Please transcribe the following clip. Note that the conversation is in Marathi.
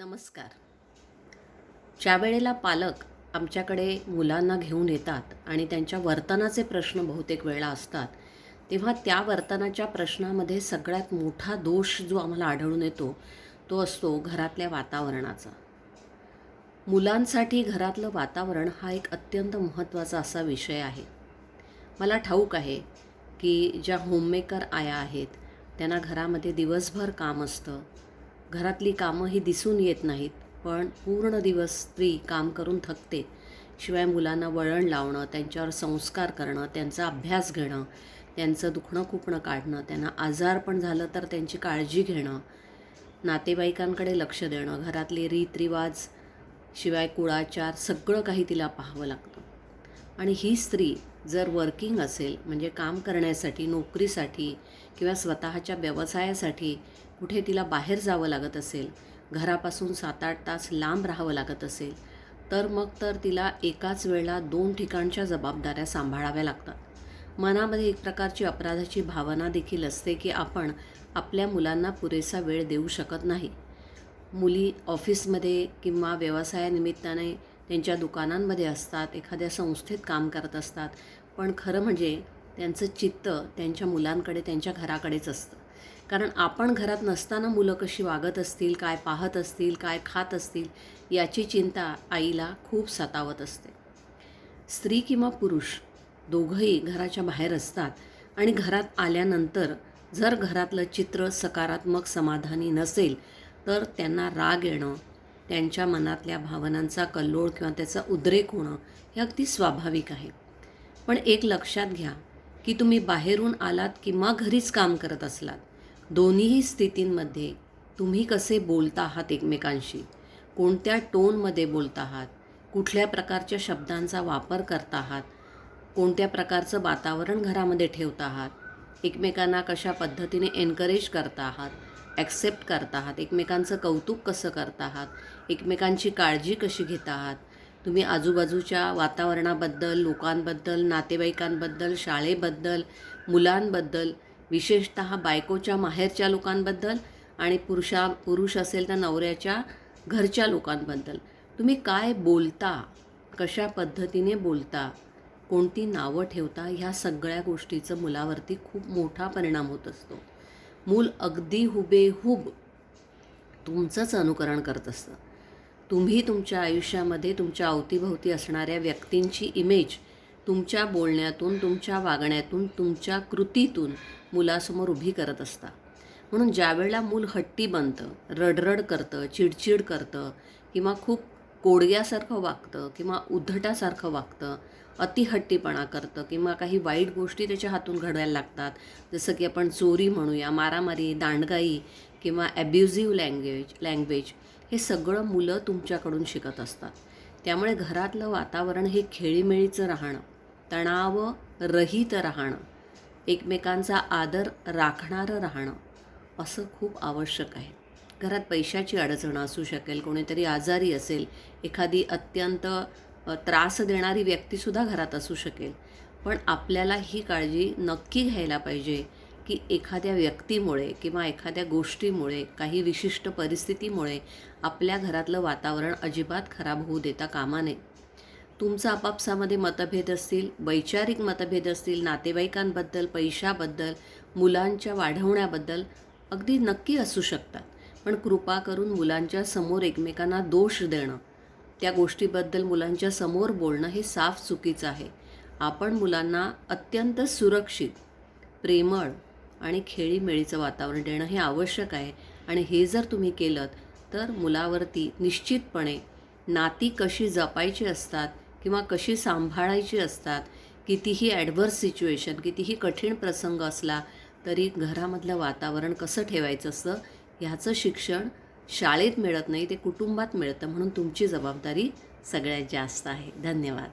नमस्कार. ज्या वेळेला पालक आमच्याकडे मुलांना घेऊन येतात आणि त्यांच्या वर्तनाचे प्रश्न बहुतेक वेळा असतात तेव्हा त्या वर्तनाच्या प्रश्नामध्ये सगळ्यात मोठा दोष जो आम्हाला आढळून येतो तो असतो घरातल्या वातावरणाचा. मुलांसाठी घरातलं वातावरण हा एक अत्यंत महत्त्वाचा असा विषय आहे. मला ठाऊक आहे की ज्या होममेकर आया आहेत त्यांना घरामध्ये दिवसभर काम असतं घरातली कामं ही दिसून येत नाहीत पण पूर्ण दिवस स्त्री काम करून थकते. शिवाय मुलांना वळण लावणं त्यांच्यावर संस्कार करणं त्यांचा अभ्यास घेणं त्यांचं दुखणं खुपणं काढणं त्यांना आजार पण झालं तर त्यांची काळजी घेणं नातेवाईकांकडे लक्ष देणं घरातले रीतरिवाज शिवाय कुळाचार सगळं काही तिला पाहावं लागतं. आणि ही स्त्री जर वर्किंग असेल म्हणजे काम करण्यासाठी नोकरीसाठी किंवा स्वतःच्या व्यवसायासाठी कुठे तिला बाहेर जावं लागत असेल घरापासून सात आठ तास लांब राहावं लागत असेल तर मग तर तिला एकाच वेळेला दोन ठिकाणच्या जबाबदाऱ्या सांभाळाव्या लागतात. मनामध्ये एक प्रकारची अपराधाची भावना देखील असते की आपण आपल्या मुलांना पुरेसा वेळ देऊ शकत नाही. मुली ऑफिसमध्ये किंवा व्यवसायानिमित्ताने त्यांच्या दुकानांमध्ये असतात एखाद्या संस्थेत काम करत असतात. पण खरं म्हणजे त्यांचं चित्त त्यांच्या मुलांकडे त्यांच्या घराकडेच असतं. कारण आपण घरात नसताना मुलं कशी वागत असतील काय पाहत असतील काय खात असतील याची चिंता आईला खूप सतावत असते. स्त्री किंवा पुरुष दोघंही घराच्या बाहेर असतात आणि घरात आल्यानंतर जर घरातलं चित्र सकारात्मक समाधानी नसेल तर त्यांना राग येणं त्यांच्या मनातल्या भावनांचा कल्लोळ किंवा त्याचा उद्रेक होणं हे अगदी स्वाभाविक आहे. पण एक लक्षात घ्या की तुम्ही बाहेरून आलात किंवा घरीच काम करत असलात दोन्हीही स्थितींमध्ये तुम्ही कसे बोलता आहात एकमेकांशी? कोणत्या टोनमध्ये बोलता आहात? कुठल्या प्रकारच्या शब्दांचा वापर करता आहात? कोणत्या प्रकारचं वातावरण घरामध्ये ठेवता आहात? एकमेकांना कशा पद्धतीने एनकरेज करता आहात? ॲक्सेप्ट करता आहात एकमेकांचं कौतुक कसं करता आहात एकमेकांची काळजी कशी घेता आहात? तुम्ही आजूबाजूच्या वातावरणाबद्दल लोकांबद्दल नातेवाईकांबद्दल शाळेबद्दल मुलांबद्दल विशेषत बायकोच्या माहेरच्या लोकांबद्दल आणि पुरुषा पुरुष असेल तर नवऱ्याच्या घरच्या लोकांबद्दल. तुम्ही काय बोलता? कशा पद्धतीने बोलता? कोणती नावं ठेवता? ह्या सगळ्या गोष्टीचं मुलावरती खूप मोठा परिणाम होत असतो. मूल अगदी हुबेहूब तुमचंच अनुकरण करत असतं. तुम्ही तुमच्या आयुष्यामध्ये तुमच्या अवतीभोवती असणाऱ्या व्यक्तींची इमेज तुमच्या बोलण्यातून तुमच्या वागण्यातून तुमच्या कृतीतून मुलासमोर उभी करत असता. म्हणून ज्यावेळेला मूल हट्टी बनतं रडरड करतं चिडचिड करतं किंवा खूप कोडग्यासारखं वागतं किंवा उद्धटासारखं वागतं अतिहट्टीपणा करतं किंवा काही वाईट गोष्टी त्याच्या हातून घडायला लागतात. जसं की आपण चोरी म्हणूया मारामारी दांडगाई किंवा ॲब्युझिव्ह लँग्वेज लँग्वेज हे सगळं मुलं तुमच्याकडून शिकत असतात. त्यामुळे घरातलं वातावरण हे खेळीमेळीचं राहणं तणाव रहित राहणं एकमेकांचा आदर राखणारं राहणं असं खूप आवश्यक आहे. घरात पैशाची अडचण असू शकेल कोणीतरी आजारी असेल एखादी अत्यंत त्रास देणारी व्यक्तीसुद्धा घरात असू शकेल. पण आपल्याला ही काळजी नक्की घ्यायला पाहिजे की एखाद्या व्यक्तीमुळे किंवा एखाद्या गोष्टीमुळे काही विशिष्ट परिस्थितीमुळे आपल्या घरातलं वातावरण अजिबात खराब होऊ देता कामा नये. तुमचं आपापसामध्ये मतभेद असतील वैचारिक मतभेद असतील नातेवाईकांबद्दल पैशाबद्दल मुलांच्या वाढवण्याबद्दल अगदी नक्की असू शकतात. पण कृपा करून मुलांच्या समोर एकमेकांना दोष देणं त्या गोष्टीबद्दल मुलांच्या समोर बोलणं हे साफ चुकीचं आहे. आपण मुलांना अत्यंत सुरक्षित प्रेमळ आणि खेळीमेळीचं वातावरण देणं हे आवश्यक आहे. आणि हे जर तुम्ही केलं तर मुलावरती निश्चितपणे नाती कशी जपायची असतात किंवा कशी सांभाळायची असतात कितीही ॲडव्हर्स सिच्युएशन कितीही कठीण प्रसंग असला तरी घरामधलं वातावरण कसं ठेवायचं असतं ह्याचं शिक्षण शाळेत मिळत नाही ते कुटुंबात मिळतं म्हणून तुमची जबाबदारी सगळ्यात जास्त आहे. धन्यवाद.